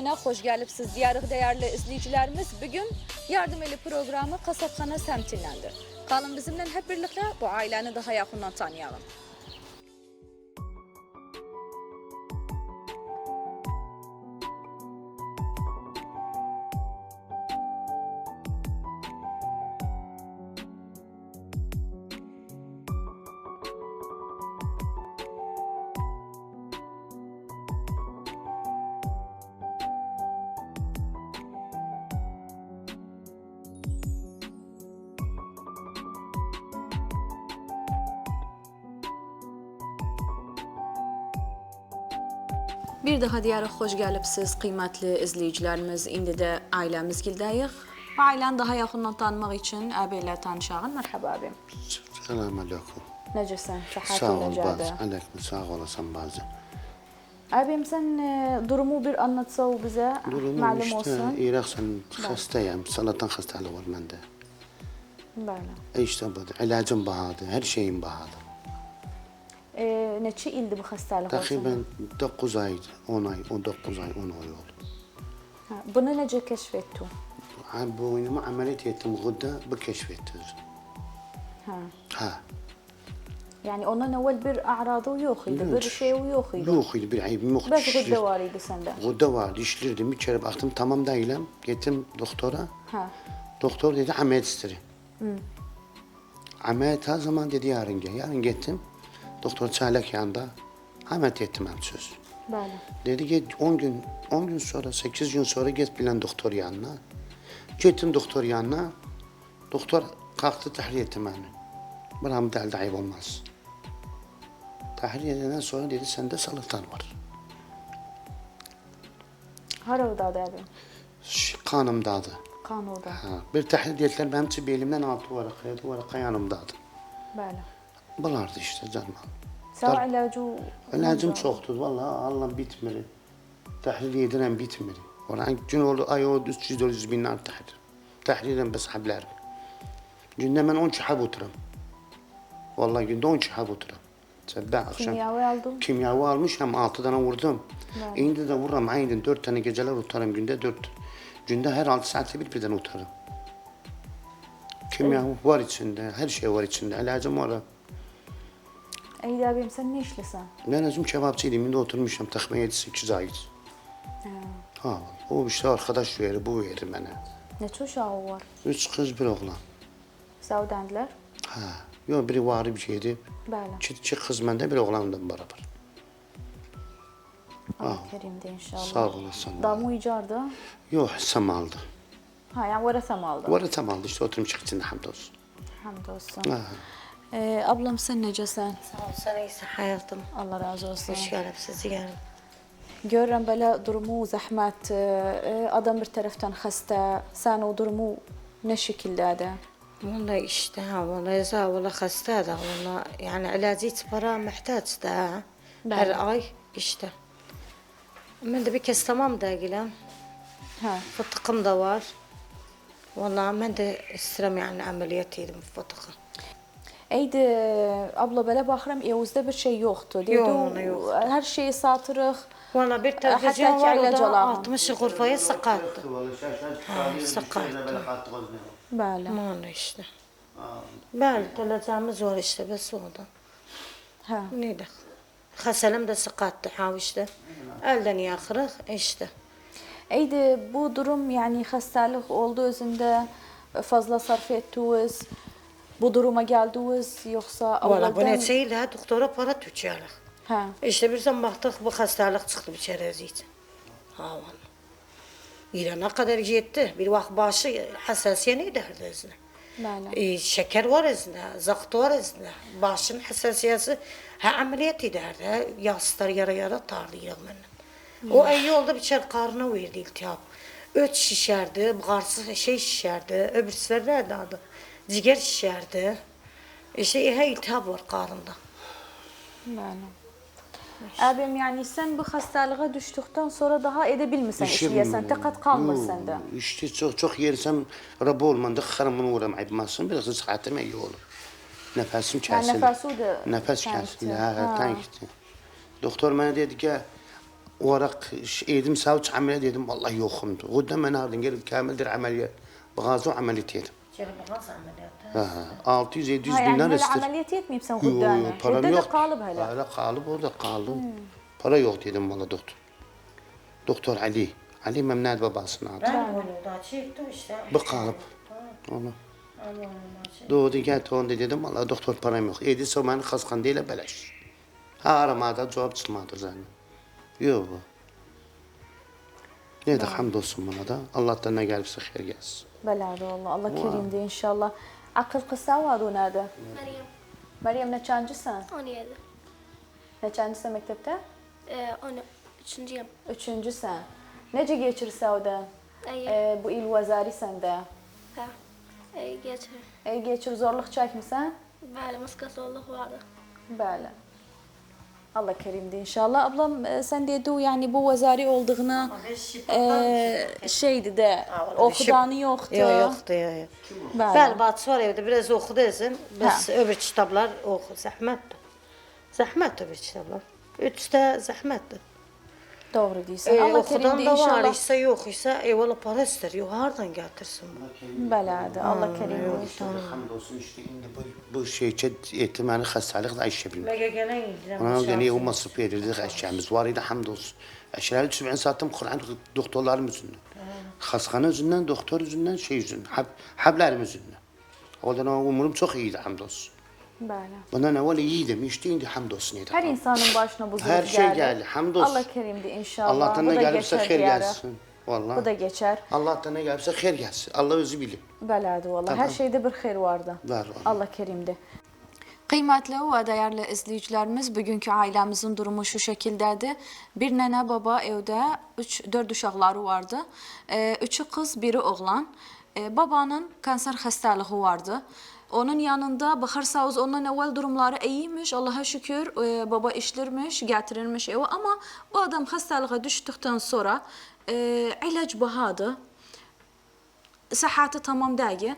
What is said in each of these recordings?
bölümüne hoş gelipsiz diyarıq değerli izleyicilerimiz. Bugün Yardım Eli programı Kasapxana semtindendir. Kalın bizimle hep birlikte bu aileni daha yakından tanıyalım. Bir daha diyarıq hoş gelipsiz kıymetli izleyicilerimiz. İndi de ailemiz gildəyik. Ailəni daha yakından tanımaq için abi ilə tanışağın. Merhaba abim. Selamun aleyküm. Necəsən? Sağ ol olacağı. bazı. Aleyküm sağ olasın bazı. Abim sen e, durumu bir anlatsa bize Durumum malum işte olsun. İraq sen hastayım. Salatan hastalığı var bende. Böyle. E işte bu. İlacım bahadı. Her şeyim bahadı. E, neçə ildir bu xəstəlik olsun? Takriben 9 ay, 10 ay, 19 ay, 10 ay oldu. Ha, Bunu necə kəşf etdin? Ha, bu oyunumu ameliyat ettim. Gıda bu keşfetti. Ha. Ha. Yani ondan evvel bir a'radı yok idi, bir şey yok idi. Yok idi bir ayıbım yok. Bəs qıdda var idi səndə. Gıda var. Dişlirdim. Bir kere baktım tamam değilim. Gittim doktora. Ha. Doktor dedi ameliyat isterim. Ameliyat her zaman dedi yarın gel. Yarın gittim. Doktor çaylak yanında. Ameliyat ettim söz. Bəli. Dedi ki 10 gün 10 gün sonra 8 gün sonra git bilen doktor yanına. Gittim doktor yanına. Doktor kalktı tahliye etti beni. Buram delde ayıp olmaz. Tahliye edenden sonra dedi sende salatan var. Haradadır abim? Ş- Kanımdadı. Kan orada. Ha, bir tahlil ettiler benim için belimden altı varaka, yedi varaka yanımdadı. Bəli. Bunlardı işte canım. Sağ ilacı İlacım çoktur vallahi Allah bitmir. Tahlil yediren bitmir. Olan gün oldu ay oldu 300 400 bin nar tahlil. Tahlilen bes habler. Günde ben 10 hab oturam. Vallahi günde 10 hab oturam. Sabah akşam. kimyavi aldım. Kimyavi almış hem 6 tane vurdum. Evet. İndi de vururum aynen 4 tane geceler otarım günde 4. Günde her 6 saatte bir birden otarım. Kimya var içinde, her şey var içinde. İlacım var. Eydi abim sen ne işlesən? Ben özüm kebapçıydım. Şimdi oturmuşum takma 7-8 ay. Ha, o işte arkadaş verir, bu verir bana. Neçə uşağı var? Üç kız bir oğlan. Səudəndilər? Ha, yok biri varı bir şeydi. Bəli. İki, iki kız bende, bir oğlanla beraber. Allah kerimdir inşallah. Sağ olasın. Damı icardı. Yok aldı. Ha yani vərəsə mi aldı? Var tam aldı işte oturmuş içinde hamdolsun. Hamdolsun. Ha. Ee, ablam sen necəsən? Sağ ol, sen iyisin hayatım. Allah razı olsun. Hoş gelip sizi gelin. Görürəm belə durumu, zəhmət, e, e, adam bir tərəfdən xəstə, sən o durumu nə şəkildədir? Valla işte ha valla yaza valla hasta da valla yani ilacı hiç para muhtaç da ha. Her ay işte. Ben de bir kez tamam da gelen Hə. fıtıkım da var. Valla ben de istedim yani ameliyat yedim fıtıkı. Eydi, abla belə baxıram, evuzda bir şey yoxdur. Dedi, Yox, yoxdur. Hər şeyi satırıq. Vallahi bir televizyon var o da alalım. 60 gurfaya sakattı. Bəli. Vallahi işte. Ben televizyon var işte bes oldu. Hə. Neydi? Haselim de sakattı ha işte. Elden yakırık işte. Eydi, bu durum yani xəstəlik oldu özündə fazla sarf etdiniz. Bu duruma gəldiniz yoxsa Valla bu avvaldan- neçeyle doktora para. Hə. İşte bir zaman baktık bu hastalık çıktı bir çerezi için. Ha. İlana kadar yetti. Bir vakit başı hassasiye ne derdi izine. Bəli. E, şeker var izine, zakt var izine. Başın hassasiyesi ha ameliyat ederdi. Ha, yaslar yara yara tardı yığmanın. O iyi oldu bir çer karnına verdi iltihap. Öt şişerdi, karsı şey şişerdi, öbür sefer de adı. Ciger şişerdi. İşte ihe iltihap var karnında. Bəli. Abim yani sen bu xəstəliyə düşdükdən sonra daha edə bilmirsən işləyəsən, təqət qalmır səndə. İşte çok çok yersem rab olmadı xarımın uğram ayıpmasın biraz sıhhatim iyi olur. Nefesim kesildi. de Nefes tankti. kesildi. Ha, Ha. tankti. Doktor bana dedi ki O ara ş- edim savç ameliyat dedim vallahi yokumdu. O da ben ardın gelip kamildir ameliyat. Bazı ameliyat yedim. Çelebağız ameliyatı. Ha, 600-700 Ha, yani binden hele istedim. ameliyat etmeyip sen Yo, kuddane. param da yok. kalıp hele. Hala kalıp orada kaldım. Para yok dedim valla doktor. Doktor Ali. Ali Memnun babasının adı. Ben onu da çektim işte. Bu kalıp. Onu. Allah'ım Doğdu gel onda dedim valla doktor param yok. Edi somanı kaskan değil beleş. Ha aramada cevap çıkmadı zaten. Yok bu. Ne de hamdolsun buna da. Allah'tan ne gelirse hayır gelsin. Beler Allah. Allah kerimdi inşallah. Akıl kısa var o nerede? Meryem Meryem neçancısan? 17. Neçancısan mektepte? Ee, 13. yıl. Üçüncü sen. Nece geçir Sauda? İyi. Ee, bu il vazari sende. Ha. İyi geçer. İyi geçir zorluk çekmişsen? Böyle maskasızlık vardı. Böyle. Allah kerimdi inşallah. Ablam e, sen dedi yani bu vazari olduğuna e, şeydi de okudanı yoktu. Yok yoktu yok yok. Bəli, bacısı var evdə biraz oxudu özüm. Biz öbür kitablar oxu, zəhmətdir. Zəhmətdir öbür kitablar. Üçdə zəhmətdir. Doğru diyorsun. E, Allah oxudan kerimdi da var inşallah. isə yox isə eyvallah para istər. Yox hardan gətirsin bunu? Beladı. Allah kerimdi inşallah. Hamdolsun işte şimdi bu, bu şeyçe etimani hastalık da işe bilmem. Məgə gələn ildən Ona gene o masraf verirdik eşyamız var idi hamdolsun. Eşyaları üstü ben sattım Kur'an doktorlarım yüzünden. Hastane yüzünden, doktor yüzünden, şey yüzünden, hab, hablerim yüzünden. Oradan umurum çok iyiydi hamdolsun. Böyle. Bundan evvel iyiydim, işte indi hamdolsun. Her insanın başına bu zulüm Her şey geldi, hamdolsun. Allah kerimdi inşallah. Allah'tan bu ne da gelirse geçer hayır diyarı. gelsin. Vallahi. Bu da geçer. Allah'tan ne gelirse hayır gelsin. Allah özü bilir. Beladı valla. Her Tamam. şeyde bir hayır vardı. Var vallahi. Allah kerimdi. Kıymetli ve değerli izleyicilerimiz, bugünkü ailemizin durumu şu şekildeydi. Bir nene baba evde, üç, dört uşaqları vardı. Ee, üçü kız, biri oğlan. Ee, babanın kanser hastalığı vardı. Onun yanında bakarsanız ondan evvel durumları iyiymiş. Allah'a şükür e, baba işlermiş, getirilmiş eve. Ama o adam hastalığa düştükten sonra e, ilaç bahadı. Sıhhati tamam değil.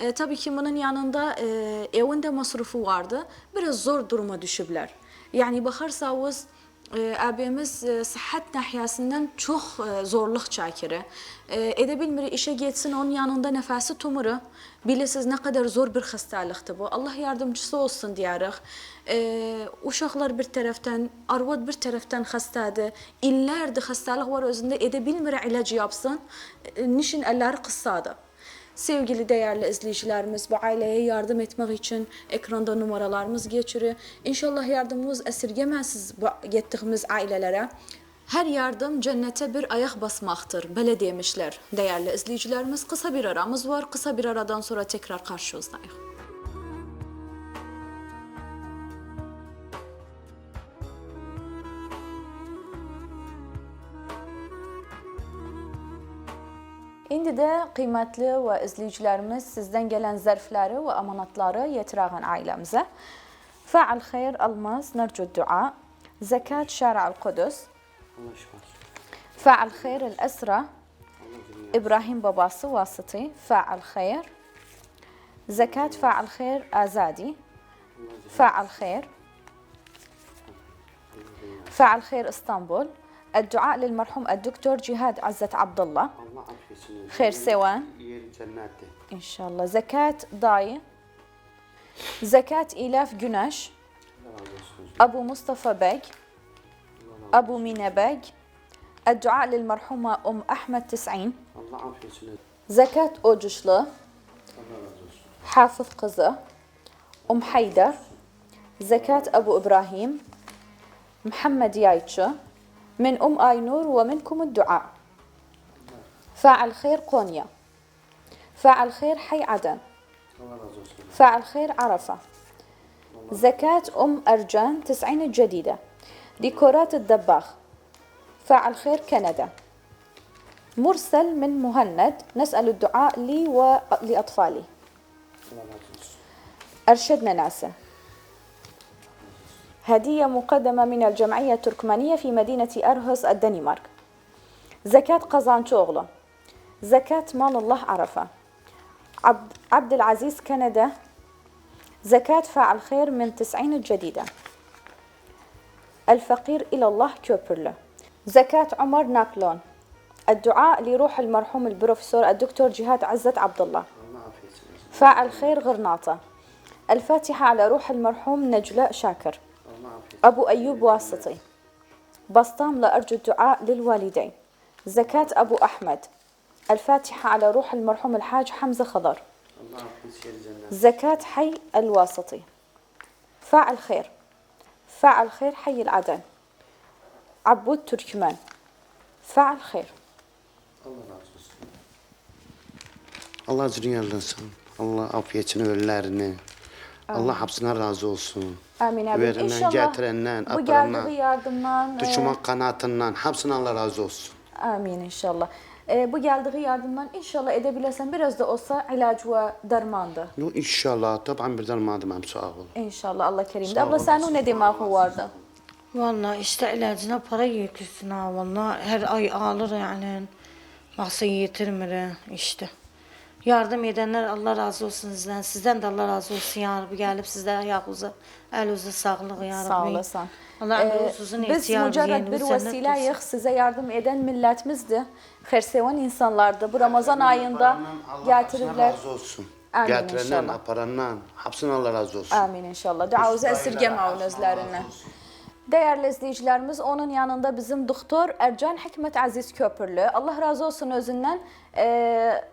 E, tabii ki bunun yanında e, evinde masrafı vardı. Biraz zor duruma düşübler. Yani bakarsanız e, abimiz e, sıhhat nahiyesinden çok e, zorluk çekir. E, edebilmir işe geçsin onun yanında nefesi tumuru. Bilirsiniz ne kadar zor bir hastalıktı bu. Allah yardımcısı olsun diyerek. E, uşaqlar bir taraftan, arvad bir taraftan hastadı. İllerdi hastalık var özünde edebilmir ilacı yapsın. E, nişin elleri kıssadı. Sevgili değerli izleyicilerimiz, bu aileye yardım etmek için ekranda numaralarımız geçiyor. İnşallah yardımımız esirgemezsiz bu gittiğimiz ailelere. Her yardım cennete bir ayak basmaktır. Böyle demişler değerli izleyicilerimiz. Kısa bir aramız var. Kısa bir aradan sonra tekrar karşınızdayız. İndi də qiymətli və izləyicilərimiz sizdən gələn zərfləri və amanatları yetirəğən ailəmizə. Fəal xeyr almaz, nərcu dua. Zəkat şəra al-Qudus. Fəal xeyr əsrə. İbrahim babası vasıtı. Fəal xeyr. Zəkat fəal xeyr azadi. Fəal xeyr. Fəal فعل خير اسطنبول الدعاء للمرحوم الدكتور جهاد عزة عبد الله. خير cennette. إن شاء الله. زكاة ضاي. زكاة إيلاف جناش. أبو مصطفى بيج أبو مينا بيج الدعاء للمرحومة أم أحمد تسعين. زكاة أوجشلة. حافظ قزة. أم حيدر. زكاة أبو إبراهيم. محمد يايتشو. من أم آينور ومنكم الدعاء. فاعل خير قونيا. فاعل خير حي عدن. فاعل خير عرفة. زكاة أم أرجان تسعين الجديدة. ديكورات الدباخ فاعل خير كندا. مرسل من مهند. نسأل الدعاء لي ولأطفالي. أرشدنا ناسا هدية مقدمة من الجمعية التركمانية في مدينة أرهس الدنمارك. زكاة قزان شغلة. زكاة مال الله عرفة. عبد, عبد العزيز كندا. زكاة فاعل خير من تسعين الجديدة الفقير إلى الله كوبرله زكاة عمر نابلون الدعاء لروح المرحوم البروفيسور الدكتور جهاد عزت عبد الله. فاعل خير غرناطة. الفاتحة على روح المرحوم نجلاء شاكر. أبو أيوب واسطي. بسطام لأرجو الدعاء للوالدين. زكاة أبو أحمد. الفاتحة على روح المرحوم الحاج حمزة خضر. زكاة حي الواسطي. فاعل خير. فاعل خير حي العدن. عبود تركمان فاعل خير. Allah olsun. Allah afiyetini ölülerini. Allah hapsine razı olsun. Amin abi. Verenden, İnşallah getirenden, bu geldiği yardımdan e, Düşman kanatından, hepsine Allah razı olsun. amin inşallah. E, bu geldiği yardımdan inşallah edebilirsen biraz da olsa ilaç ve dermandı. Yo, inşallah, taban birden madım hem sağ ol. İnşallah Allah kerimde. Sağ Abla olun. senin ne demek vardı? Vallahi işte ilacına para yüküsün ha vallahi her ay alır yani. Baksa yetirmir işte. Yardım edenler Allah razı olsun sizden. Sizden de Allah razı olsun ya Rabbi. Gelip sizden ayağınıza, elinizə sağlık ya Rabbi. Sağ olasın. Allah Ee, ömrünüzün biz mücerred bir vesileyiz. olsun. Size yardım eden milletimizdi. Herseven insanlardı. Bu Ramazan ayında Allah getirirler. razı olsun. Amin Getirenden, inşallah. aparandan, hepsine Allah razı olsun. Amin inşallah. Duamızı esirgemeyin özlerinden. Değerli izleyicilerimiz onun yanında bizim doktor Ercan Hikmet Aziz Köprülü. Allah razı olsun özünden Ee,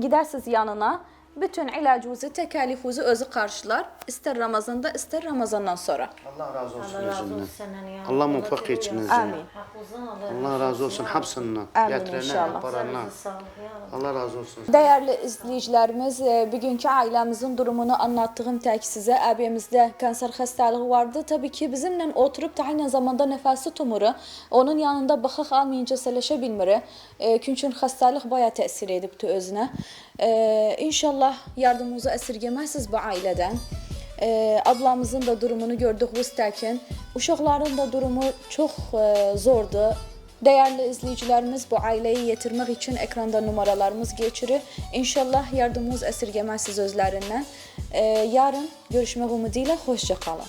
gidersiniz yanına. Bütün ilacınızı, tekalifunuzu özü karşılar. İster Ramazan'da ister Ramazan'dan sonra. Allah razı olsun Allah razı olsun senden ya. Allah muvaffak etsin özünden. Amin. Allah razı olsun hepsinden. Amin inşallah. aparandan. Sağlık ya Rabbi. Allah razı olsun. Değerli izleyicilerimiz, e, bugünkü ailemizin durumunu anlattığım tek size. Abimizde kanser hastalığı vardı. Tabii ki bizimle oturup da aynı zamanda nefesi tumuru. Onun yanında bakık almayınca seleşebilmiri. E, çünkü hastalık bayağı tesir edipti özüne. E, inşallah yardımımızı esirgemezsiniz bu aileden. E, ablamızın da durumunu gördüğümüz tekin. Uşaqların da durumu çok e, zordu. Değerli izleyicilerimiz bu aileyi yetirmek için ekranda numaralarımız geçirir. İnşallah yardımımız esirgemez siz özlerinden. Ee, yarın görüşmek umuduyla hoşça kalın.